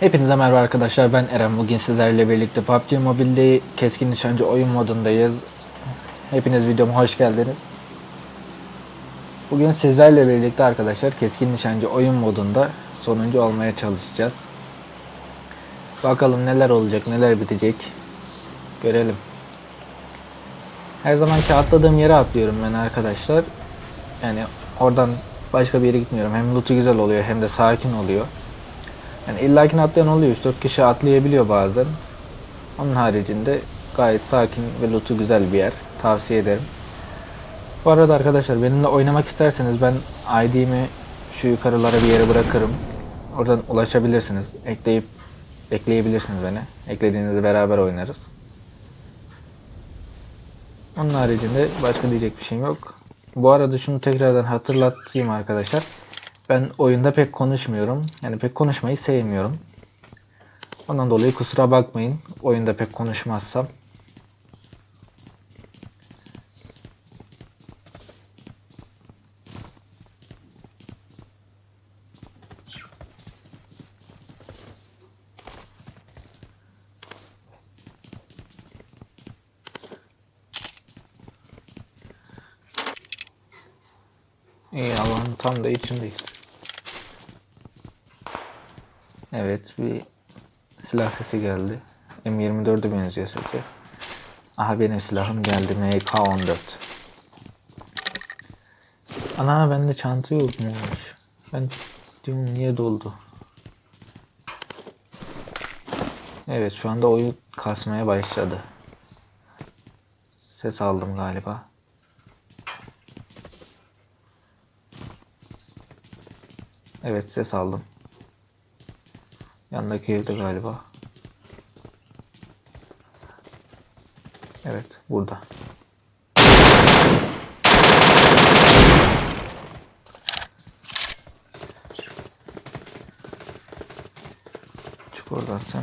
Hepinize merhaba arkadaşlar ben Eren bugün sizlerle birlikte PUBG Mobile'de keskin nişancı oyun modundayız. Hepiniz videoma hoş geldiniz. Bugün sizlerle birlikte arkadaşlar keskin nişancı oyun modunda sonuncu olmaya çalışacağız. Bakalım neler olacak neler bitecek görelim. Her zamanki atladığım yere atlıyorum ben arkadaşlar. Yani oradan başka bir yere gitmiyorum. Hem loot'u güzel oluyor hem de sakin oluyor. Yani illakini atlayan oluyor. 3-4 kişi atlayabiliyor bazen. Onun haricinde gayet sakin ve loot'u güzel bir yer. Tavsiye ederim. Bu arada arkadaşlar benimle oynamak isterseniz ben ID'mi şu yukarılara bir yere bırakırım. Oradan ulaşabilirsiniz. Ekleyip ekleyebilirsiniz beni. Eklediğinizde beraber oynarız. Onun haricinde başka diyecek bir şeyim yok. Bu arada şunu tekrardan hatırlatayım arkadaşlar. Ben oyunda pek konuşmuyorum. Yani pek konuşmayı sevmiyorum. Ondan dolayı kusura bakmayın. Oyunda pek konuşmazsam. İyi Allah'ın tam da içindeyiz. Evet bir silah sesi geldi. M24'e benziyor sesi. Aha benim silahım geldi MK14. Ana bende çanta yokmuş. Ben diyorum niye doldu? Evet şu anda oyun kasmaya başladı. Ses aldım galiba. Evet ses aldım. Yandaki evde galiba. Evet burada. Çık oradan sen.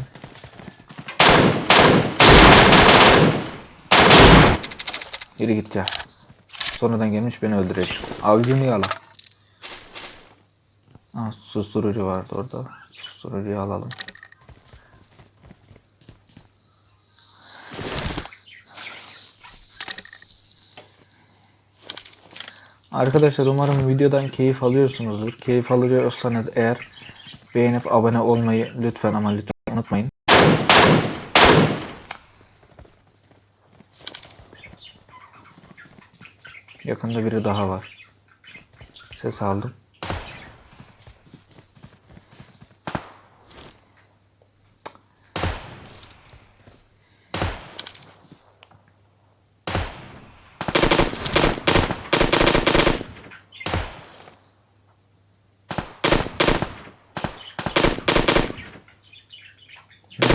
Yürü git ya. Sonradan gelmiş beni öldürecek. Avcunu yala. Ha, susturucu vardı orada. Susturucuyu alalım. Arkadaşlar umarım videodan keyif alıyorsunuzdur. Keyif alıyorsanız eğer beğenip abone olmayı lütfen ama lütfen unutmayın. Yakında biri daha var. Ses aldım.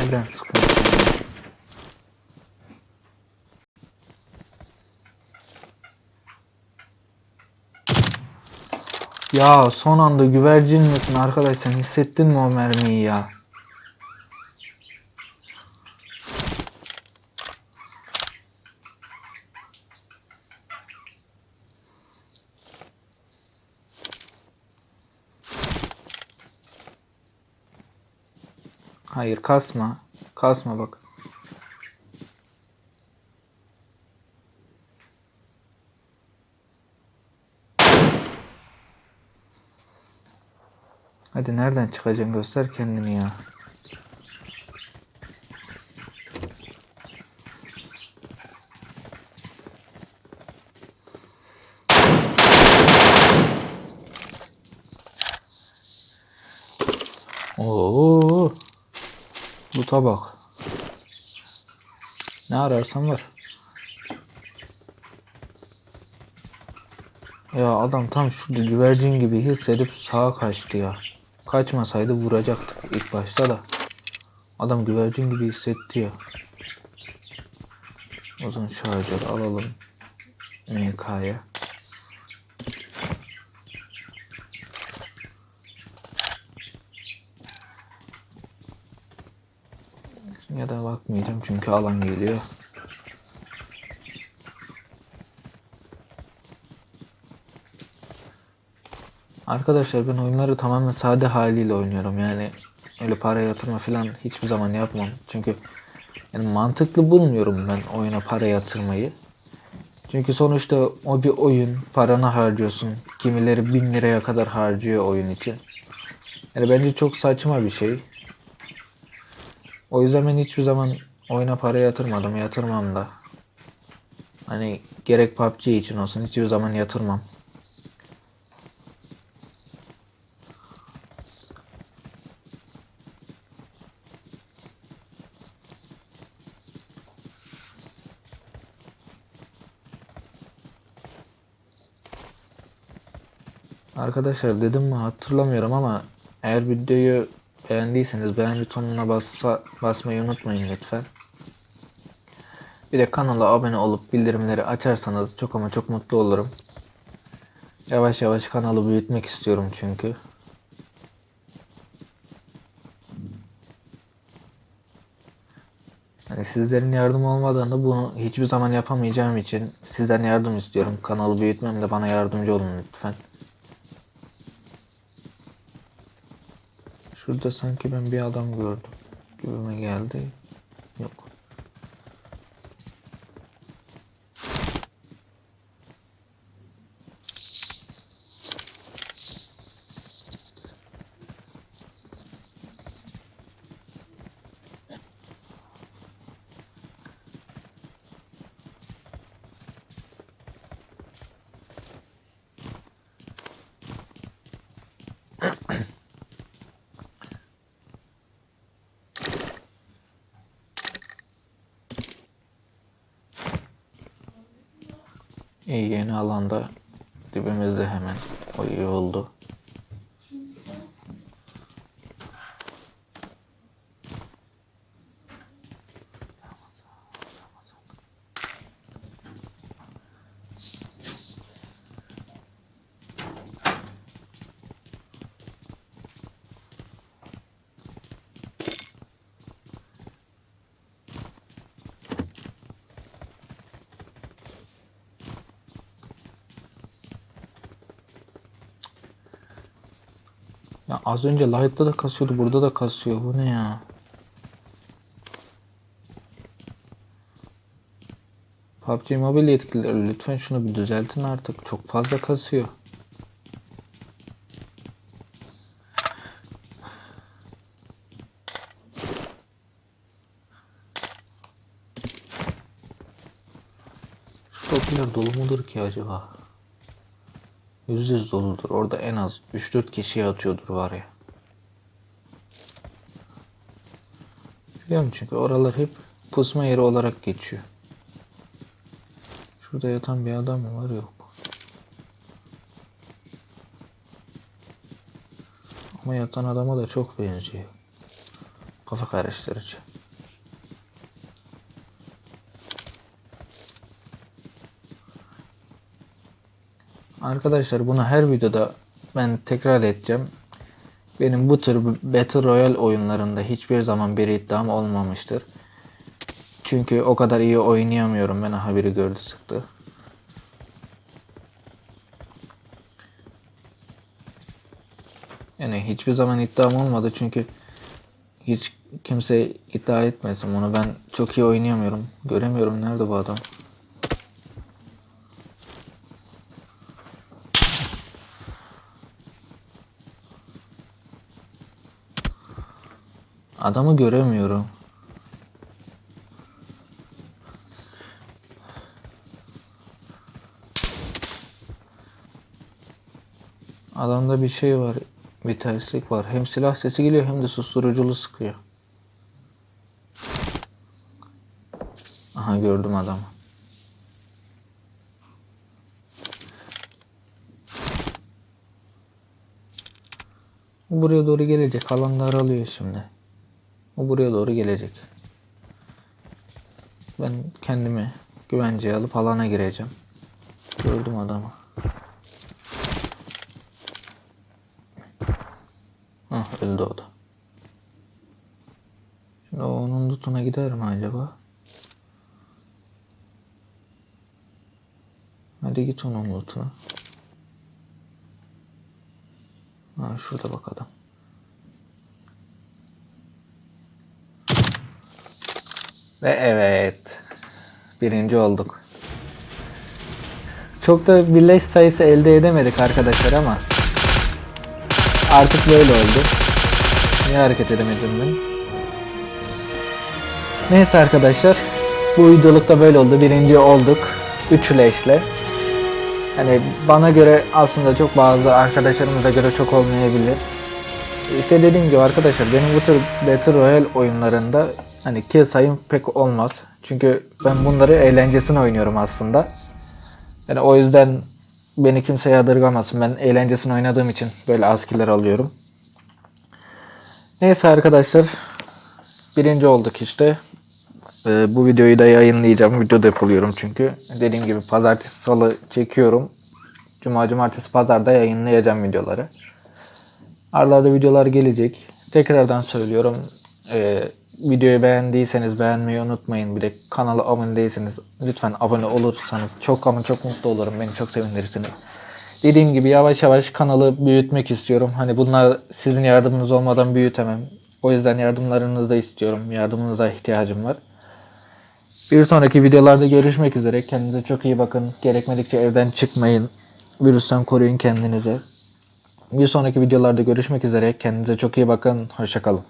Nereden sıkıyorsun? ya? Ya son anda güvercin misin arkadaş sen hissettin mi o mermiyi ya? Hayır kasma. Kasma bak. Hadi nereden çıkacaksın göster kendini ya. Loot'a bak. Ne ararsan var. Ya adam tam şurada güvercin gibi hissedip sağa kaçtı ya. Kaçmasaydı vuracaktık ilk başta da. Adam güvercin gibi hissetti ya. Uzun şarjör alalım. MK'ya. Ya da bakmayacağım çünkü alan geliyor. Arkadaşlar ben oyunları tamamen sade haliyle oynuyorum yani öyle para yatırma falan hiçbir zaman yapmam. Çünkü yani mantıklı bulmuyorum ben oyuna para yatırmayı. Çünkü sonuçta o bir oyun. Paranı harcıyorsun. Kimileri bin liraya kadar harcıyor oyun için. Yani bence çok saçma bir şey. O yüzden ben hiçbir zaman oyuna para yatırmadım. Yatırmam da. Hani gerek PUBG için olsun hiçbir zaman yatırmam. Arkadaşlar dedim mi hatırlamıyorum ama eğer videoyu beğendiyseniz beğen butonuna bassa, basmayı unutmayın lütfen. Bir de kanala abone olup bildirimleri açarsanız çok ama çok mutlu olurum. Yavaş yavaş kanalı büyütmek istiyorum çünkü. Yani sizlerin yardım olmadığında bunu hiçbir zaman yapamayacağım için sizden yardım istiyorum. Kanalı büyütmemde bana yardımcı olun lütfen. Şurada sanki ben bir adam gördüm. Gibime geldi. Yok. Yeni alanda dibimizde hemen. O iyi oldu. Ya az önce Light'ta da kasıyordu, burada da kasıyor. Bu ne ya? PUBG Mobile yetkilileri lütfen şunu bir düzeltin artık. Çok fazla kasıyor. Popüler dolu mudur ki acaba? Yüz yüz doludur. Orada en az 3-4 kişiye atıyordur var ya. Biliyorum çünkü oralar hep pusma yeri olarak geçiyor. Şurada yatan bir adam mı var yok. Ama yatan adama da çok benziyor. Kafa karıştırıcı. Arkadaşlar bunu her videoda ben tekrar edeceğim. Benim bu tür Battle Royale oyunlarında hiçbir zaman bir iddiam olmamıştır. Çünkü o kadar iyi oynayamıyorum. Ben aha biri gördü sıktı. Yani hiçbir zaman iddiam olmadı çünkü hiç kimse iddia etmesin bunu. Ben çok iyi oynayamıyorum. Göremiyorum nerede bu adam. Adamı göremiyorum. Adamda bir şey var. Bir terslik var. Hem silah sesi geliyor hem de susturuculu sıkıyor. Aha gördüm adamı. Buraya doğru gelecek. Alan daralıyor şimdi. O buraya doğru gelecek. Ben kendimi güvenceye alıp alana gireceğim. Gördüm adamı. Hah öldü o da. Şimdi onun lootuna gider mi acaba? Hadi git onun lootuna. Ha şurada bak Ve evet. Birinci olduk. Çok da birleş sayısı elde edemedik arkadaşlar ama artık böyle oldu. Niye hareket edemedim ben? Neyse arkadaşlar. Bu videolukta böyle oldu. Birinci olduk. Üç leşle. Hani bana göre aslında çok bazı arkadaşlarımıza göre çok olmayabilir. İşte dediğim gibi arkadaşlar benim bu tür Battle Royale oyunlarında hani kill sayım pek olmaz. Çünkü ben bunları eğlencesine oynuyorum aslında. Yani o yüzden beni kimse yadırgamasın. Ben eğlencesine oynadığım için böyle az killer alıyorum. Neyse arkadaşlar. Birinci olduk işte. Ee, bu videoyu da yayınlayacağım. Video depoluyorum çünkü. Dediğim gibi pazartesi salı çekiyorum. Cuma cumartesi pazarda yayınlayacağım videoları. Aralarda videolar gelecek. Tekrardan söylüyorum. Ee, videoyu beğendiyseniz beğenmeyi unutmayın. Bir de kanala abone değilseniz lütfen abone olursanız çok ama çok mutlu olurum. Beni çok sevindirirsiniz. Dediğim gibi yavaş yavaş kanalı büyütmek istiyorum. Hani bunlar sizin yardımınız olmadan büyütemem. O yüzden yardımlarınızı da istiyorum. Yardımınıza ihtiyacım var. Bir sonraki videolarda görüşmek üzere. Kendinize çok iyi bakın. Gerekmedikçe evden çıkmayın. Virüsten koruyun kendinizi. Bir sonraki videolarda görüşmek üzere. Kendinize çok iyi bakın. Hoşçakalın.